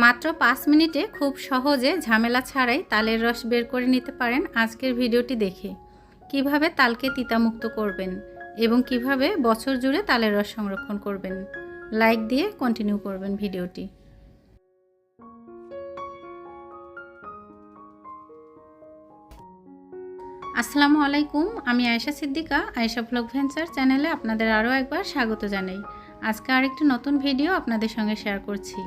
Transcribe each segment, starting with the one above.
মাত্র পাঁচ মিনিটে খুব সহজে ঝামেলা ছাড়াই তালের রস বের করে নিতে পারেন আজকের ভিডিওটি দেখে। কীভাবে তালকে তিতামুক্ত করবেন এবং কীভাবে বছর জুড়ে তালের রস সংরক্ষণ করবেন। লাইক দিয়ে কন্টিনিউ করবেন ভিডিওটি। আসসালামু আলাইকুম, আমি আয়েশা সিদ্দিকা, আয়েশা ব্লগ ভেঞ্চার চ্যানেলে আপনাদের আরও একবার স্বাগত জানাই। আজকে আরেকটি নতুন ভিডিও আপনাদের সঙ্গে শেয়ার করছি।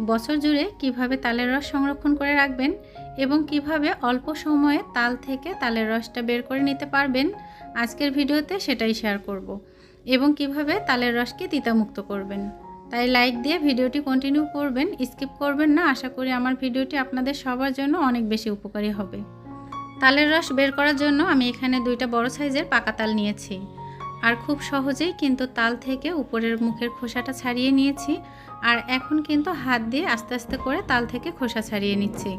বছর জুড়ে কীভাবে তালের রস সংরক্ষণ করে রাখবেন এবং কীভাবে অল্প সময়ে তাল থেকে তালের রসটা বের করে নিতে পারবেন, আজকের ভিডিওতে সেটাই শেয়ার করব। এবং কীভাবে তালের রসকে তিতামুক্ত করবেন। তাই লাইক দিয়ে ভিডিওটি কন্টিনিউ করবেন স্কিপ করবেন না, আশা করি আমার ভিডিওটি আপনাদের সবার জন্য অনেক বেশি উপকারী হবে। তালের রস বের করার জন্য আমি এখানে দুইটা বড় সাইজের পাকা তাল নিয়েছি। আর খুব সহজেই কিন্তু তাল থেকে উপরের মুখের খোসাটা ছাড়িয়ে নিয়েছি আর এখন কিন্তু হাত দিয়ে আস্তে আস্তে করে তাল থেকে খোসা ছাড়িয়ে নিচ্ছি।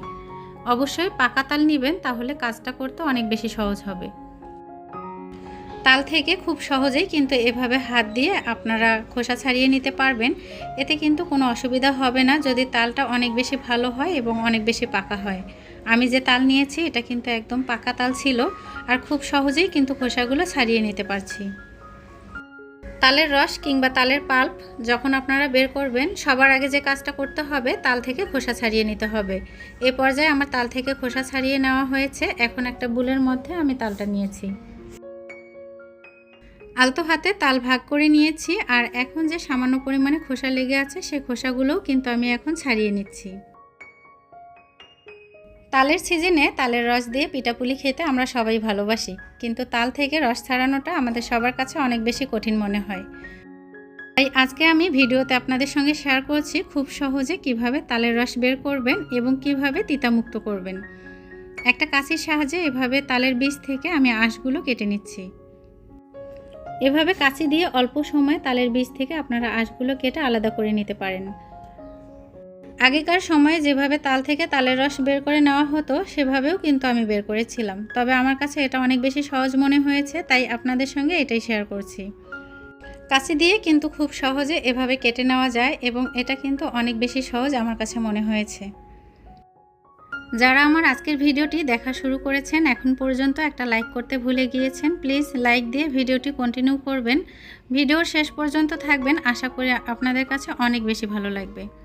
অবশ্যই পাকা তাল নেবেন, তাহলে কাজটা করতে অনেক বেশি সহজ হবে। তাল থেকে খুব সহজেই কিন্তু এভাবে হাত দিয়ে আপনারা খোসা ছাড়িয়ে নিতে পারবেন। এতে কিন্তু কোনো অসুবিধা হবে না যদি তালটা অনেক বেশি ভালো হয় এবং অনেক বেশি পাকা হয়। আমি যে তাল নিয়েছি, এটা কিন্তু একদম পাকা তাল ছিল আর খুব সহজেই কিন্তু খোসাগুলো ছাড়িয়ে নিতে পারছি। তালের রস কিংবা তালের পাল্প যখন আপনারা বের করবেন, সবার আগে যে কাজটা করতে হবে তাল থেকে খোসা ছাড়িয়ে নিতে হবে। এ পর্যায়ে আমার তাল থেকে খোসা ছাড়িয়ে নেওয়া হয়েছে। এখন একটা বুলের মধ্যে আমি তালটা নিয়েছি। আলতো হাতে তাল ভাগ করে নিয়েছি আর এখন যে সামান্য পরিমাণে খোসা লেগে আছে সেই খোসাগুলোও কিন্তু আমি এখন ছাড়িয়ে নিচ্ছি। তালের সিজনে তালের রস দিয়ে পিঠাপুলি খেতে আমরা সবাই ভালোবাসি, কিন্তু তাল থেকে রস ছাড়ানোটা আমাদের সবার কাছে অনেক বেশি কঠিন মনে হয়। তাই আজকে আমি ভিডিওতে আপনাদের সঙ্গে শেয়ার করছি খুব সহজে কীভাবে তালের রস বের করবেন এবং কীভাবে তিতামুক্ত করবেন। একটা কাঁচির সাহায্যে এভাবে তালের বীজ থেকে আমি আঁশগুলো কেটে নিচ্ছি। এভাবে কাঁচি দিয়ে অল্প সময় তালের বীজ থেকে আপনারা আঁশগুলো কেটে আলাদা করে নিতে পারেন। আগেকার সময়ে যেভাবে তাল থেকে তালের রস বের করে নেওয়া হতো, সেভাবেও কিন্তু আমি বের করেছিলাম। তবে আমার কাছে এটা অনেক বেশি সহজ মনে হয়েছে, তাই আপনাদের সঙ্গে এটাই শেয়ার করছি। কাছে দিয়ে কিন্তু খুব সহজে এভাবে কেটে নেওয়া যায় এবং এটা কিন্তু অনেক বেশি সহজ আমার কাছে মনে হয়েছে। যারা আমার আজকের ভিডিওটি দেখা শুরু করেছেন, এখন পর্যন্ত একটা লাইক করতে ভুলে গিয়েছেন প্লিজ লাইক দিয়ে ভিডিওটি কন্টিনিউ করবেন। ভিডিওর শেষ পর্যন্ত থাকবেন, আশা করি আপনাদের কাছে অনেক বেশি ভালো লাগবে।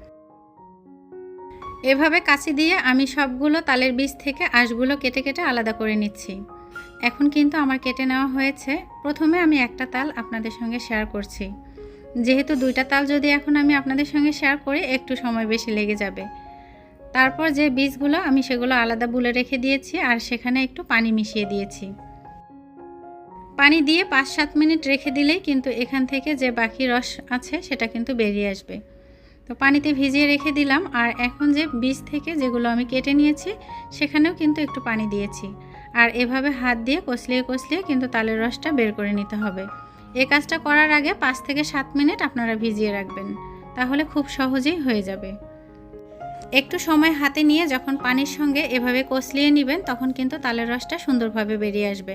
এভাবে কাঁচি দিয়ে আমি সবগুলো তালের বীজ থেকে আঁশগুলো কেটে কেটে আলাদা করে নিচ্ছি। এখন কিন্তু আমার কেটে নেওয়া হয়েছে। প্রথমে আমি একটা তাল আপনাদের সঙ্গে শেয়ার করছি। যেহেতু দুইটা তাল যদি এখন আমি আপনাদের সঙ্গে শেয়ার করি, একটু সময় বেশি লেগে যাবে। তারপর যে বীজগুলো আমি সেগুলো আলাদা বুলে রেখে দিয়েছি আর সেখানে একটু পানি মিশিয়ে দিয়েছি। পানি দিয়ে পাঁচ সাত মিনিট রেখে দিলেই কিন্তু এখান থেকে যে বাকি রস আছে সেটা কিন্তু বেরিয়ে আসবে। তো পানিতে ভিজিয়ে রেখে দিলাম আর এখন যে বীজ থেকে যেগুলো আমি কেটে নিয়েছি, সেখানেও কিন্তু একটু পানি দিয়েছি। আর এভাবে হাত দিয়ে কষলিয়ে কষলিয়ে কিন্তু তালের রসটা বের করে নিতে হবে। এই কাজটা করার আগে পাঁচ থেকে সাত মিনিট আপনারা ভিজিয়ে রাখবেন, তাহলে খুব সহজেই হয়ে যাবে। একটু সময় হাতে নিয়ে যখন পানির সঙ্গে এভাবে কষলিয়ে নেবেন, তখন কিন্তু তালের রসটা সুন্দরভাবে বেরিয়ে আসবে।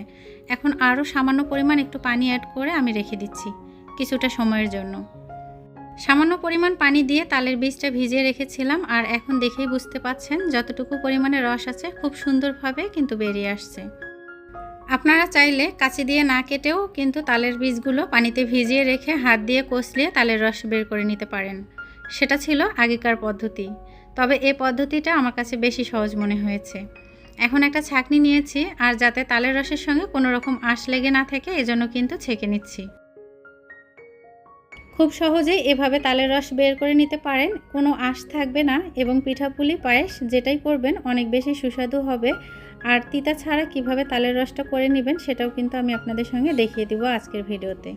এখন আরও সামান্য পরিমাণ একটু পানি অ্যাড করে আমি রেখে দিচ্ছি, কিছুটা সময়ের জন্য। সামান্য পরিমাণ পানি দিয়ে তালের বীজটা ভিজিয়ে রেখেছিলাম আর এখন দেখেই বুঝতে পাচ্ছেন যতটুকু পরিমাণে রস আছে খুব সুন্দরভাবে কিন্তু বেরিয়ে আসছে। আপনারা চাইলে কাঁচি দিয়ে না কেটেও কিন্তু তালের বীজগুলো পানিতে ভিজিয়ে রেখে হাত দিয়ে কষলিয়ে তালের রস বের করে নিতে পারেন। সেটা ছিল আগেকার পদ্ধতি। তবে এ পদ্ধতিটা আমার কাছে বেশি সহজ মনে হয়েছে। এখন একটা ছাকনি নিয়েছি আর যাতে তালের রসের সঙ্গে কোনো রকম আঁশ লেগে না থাকে, এজন্য কিন্তু ছেঁকে নিচ্ছি। খুব সহজেই এভাবে তালের রস বের করে নিতে পারেন। কোনো আঁশ থাকবে না এবং পিঠাপুলি পায়েস যেটাই করবেন অনেক বেশি সুস্বাদু হবে। আর তিতা ছাড়া কীভাবে তালের রসটা করে নেবেন সেটাও কিন্তু আমি আপনাদের সঙ্গে দেখিয়ে দিব আজকের ভিডিওতে।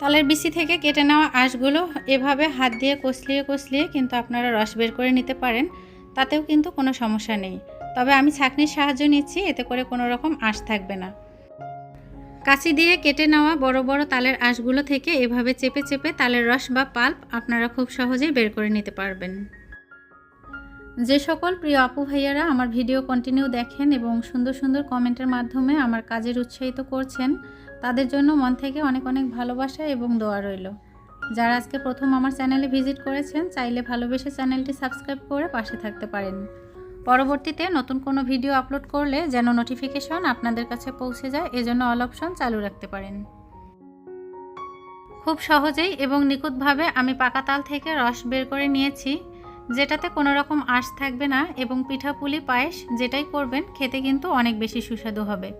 তালের বিচি থেকে কেটে নেওয়া আঁশগুলো এভাবে হাত দিয়ে কষলিয়ে কষলিয়ে কিন্তু আপনারা রস বের করে নিতে পারেন। তাতেও কিন্তু কোনো সমস্যা নেই। তবে আমি ছাঁকনির সাহায্য নিচ্ছি, এতে করে কোনো রকম আঁশ থাকবে না। কাঁচি দিয়ে কেটে নেওয়া বড় বড় তালের আঁশগুলো থেকে এভাবে চেপে চেপে তালের রস বা পাল্প আপনারা খুব সহজেই বের করে নিতে পারবেন। যে সকল প্রিয় আপু ভাইয়ারা আমার ভিডিও কন্টিনিউ দেখেন এবং সুন্দর সুন্দর কমেন্টের মাধ্যমে আমার কাজের উৎসাহিত করছেন, তাদের জন্য মন থেকে অনেক অনেক ভালোবাসা এবং দোয়া রইল। যারা আজকে প্রথম আমার চ্যানেলে ভিজিট করেছেন, চাইলে ভালোবেসে চ্যানেলটি সাবস্ক্রাইব করে পাশে থাকতে পারেন। পরবর্তীতে নতুন কোনো ভিডিও আপলোড করলে যেন নোটিফিকেশন আপনাদের কাছে পৌঁছে যায়, এজন্য অল অপশন চালু রাখতে পারেন। খুব সহজেই এবং নিখুঁতভাবে আমি পাকা তাল থেকে রস বের করে নিয়েছি, যেটাতে কোনো রকম আঁশ থাকবে না এবং পিঠাপুলি পায়েস যেটাই করবেন, খেতে কিন্তু অনেক বেশি সুস্বাদু হবে।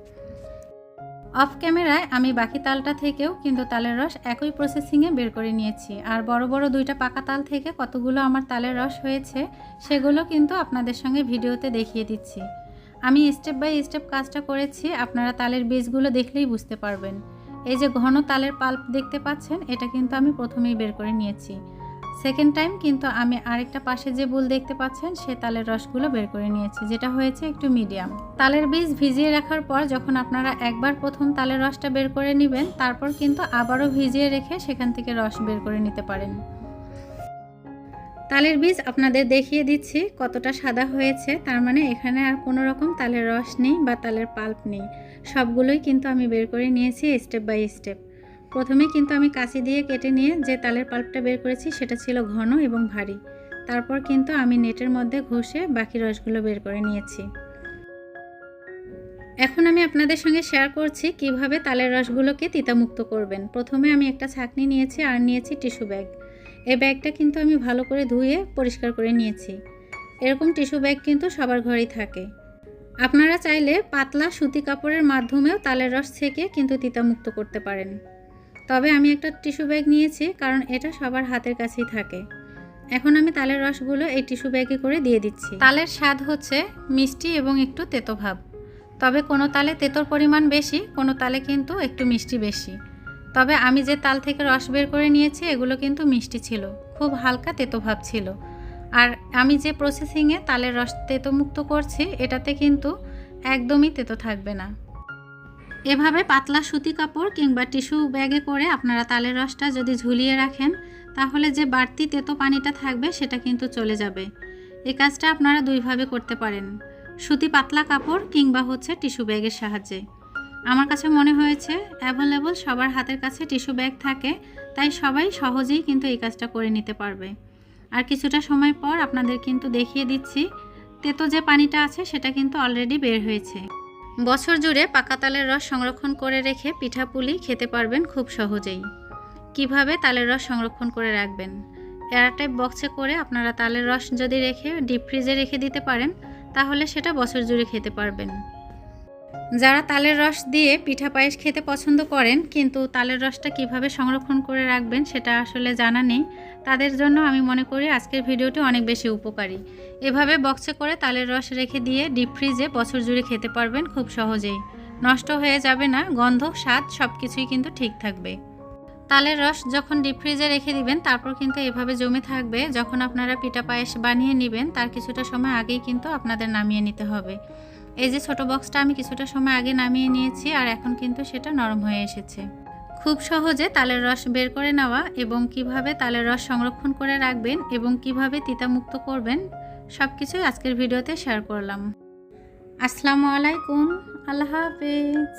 অফ ক্যামেরায় আমি বাকি তালটা থেকেও কিন্তু তালের রস একই প্রসেসিংয়ে বের করে নিয়েছি। আর বড় বড় দুইটা পাকা তাল থেকে কতগুলো আমার তালের রস হয়েছে, সেগুলো কিন্তু আপনাদের সঙ্গে ভিডিওতে দেখিয়ে দিচ্ছি। আমি স্টেপ বাই স্টেপ কাজটা করেছি, আপনারা তালের বীজগুলো দেখলেই বুঝতে পারবেন। এই যে ঘন তালের পাল্প দেখতে পাচ্ছেন, এটা কিন্তু আমি প্রথমেই বের করে নিয়েছি। সেকেন্ড টাইম কিন্তু আমি আরেকটা পাশে যে বুল দেখতে পাচ্ছেন, সে তালের রসগুলো বের করে নিয়েছি, যেটা হয়েছে একটু মিডিয়াম তালের বীজ ভিজিয়ে রাখার পর যখন আপনারা একবার প্রথম তালের রসটা বের করে নেবেন, তারপর কিন্তু আবারও ভিজিয়ে রেখে সেখান থেকে রস বের করে নিতে পারেন। তালের বীজ আপনাদের দেখিয়ে দিচ্ছি কতটা সাদা হয়েছে, তার মানে এখানে আর কোনো রকম তালের রস নেই বা তালের পাল্প নেই। সবগুলোই কিন্তু আমি বের করে নিয়েছি স্টেপ বাই স্টেপ প্রথমে কিন্তু আমি কাঁচি দিয়ে কেটে নিয়ে যে তালের পাল্পটা বের করেছি সেটা ছিল ঘন এবং ভারী। তারপর কিন্তু আমি নেটের মধ্যে ঘষে বাকি রসগুলো বের করে নিয়েছি। এখন আমি আপনাদের সঙ্গে শেয়ার করছি কীভাবে তালের রসগুলোকে তিতামুক্ত করবেন। প্রথমে আমি একটা ছাকনি নিয়েছি আর নিয়েছি টিস্যু ব্যাগ। এই ব্যাগটা কিন্তু আমি ভালো করে ধুয়ে পরিষ্কার করে নিয়েছি। এরকম টিস্যু ব্যাগ কিন্তু সবার ঘরেই থাকে। আপনারা চাইলে পাতলা সুতি কাপড়ের মাধ্যমেও তালের রস থেকে কিন্তু তিতামুক্ত করতে পারেন। তবে আমি একটা টিস্যু ব্যাগ নিয়েছি, কারণ এটা সবার হাতের কাছেই থাকে। এখন আমি তালের রসগুলো এই টিস্যু ব্যাগে করে দিয়ে দিচ্ছি। তালের স্বাদ হচ্ছে মিষ্টি এবং একটু তেতো ভাব। তবে কোনো তালে তেতোর পরিমাণ বেশি, কোনো তালে কিন্তু একটু মিষ্টি বেশি। তবে আমি যে তাল থেকে রস বের করে নিয়েছি, এগুলো কিন্তু মিষ্টি ছিল, খুব হালকা তেতো ভাব ছিল। আর আমি যে প্রসেসিংয়ে তালের রস তেতো মুক্ত করছি, এটাতে কিন্তু একদমই তেতো থাকবে না। এভাবে পাতলা সুতি কাপড় কিংবা টিস্যু ব্যাগে করে আপনারা তালের রসটা যদি ঝুলিয়ে রাখেন, তাহলে যে বাড়তি তেতো পানিটা থাকবে সেটা কিন্তু চলে যাবে। এই কাজটা আপনারা দুইভাবে করতে পারেন, সুতি পাতলা কাপড় কিংবা হচ্ছে টিস্যু ব্যাগের সাহায্যে। আমার কাছে মনে হয়েছে, অ্যাভেলেবল সবার হাতের কাছে টিস্যু ব্যাগ থাকে, তাই সবাই সহজেই কিন্তু এই কাজটা করে নিতে পারবে। আর কিছুটা সময় পর আপনাদের কিন্তু দেখিয়ে দিচ্ছি, তেতো যে পানিটা আছে সেটা কিন্তু অলরেডি বের হয়েছে। বছর জুড়ে পাকা তালের রস সংরক্ষণ করে রেখে পিঠাপুলি খেতে পারবেন খুব সহজেই। কীভাবে তালের রস সংরক্ষণ করে রাখবেন? এয়ারটাইপ বক্সে করে আপনারা তালের রস যদি রেখে ডিপ ফ্রিজে রেখে দিতে পারেন, তাহলে সেটা বছর জুড়ে খেতে পারবেন। যারা তালের রস দিয়ে পিঠা পায়েস খেতে পছন্দ করেন, কিন্তু তালের রসটা কীভাবে সংরক্ষণ করে রাখবেন সেটা আসলে জানা নেই। তাদের জন্য আমি মনে করি আজকের ভিডিওটি অনেক বেশি উপকারী। এভাবে বক্সে করে তালের রস রেখে দিয়ে ডিপ ফ্রিজে বছর জুড়ে খেতে পারবেন খুব সহজেই। নষ্ট হয়ে যাবে না, গন্ধ, স্বাদ সব কিছুই কিন্তু ঠিক থাকবে। তালের রস যখন ডিপ ফ্রিজে রেখে দিবেন, তারপর কিন্তু এভাবে জমে থাকবে। যখন আপনারা পিঠা পায়েস বানিয়ে নেবেন, তার কিছুটা সময় আগেই কিন্তু আপনাদের নামিয়ে নিতে হবে। এই যে ছোট বক্সটা আমি কিছুটা সময় আগে নামিয়ে নিয়েছি আর এখন কিন্তু সেটা নরম হয়ে এসেছে। খুব সহজে তালের রস বের করে নেওয়া এবং কীভাবে তালের রস সংরক্ষণ করে রাখবেন এবং কীভাবে তিতামুক্ত করবেন সব কিছুই আজকের ভিডিওতে শেয়ার করলাম। আসসালামু আলাইকুম, আল্লাহ হাফেজ।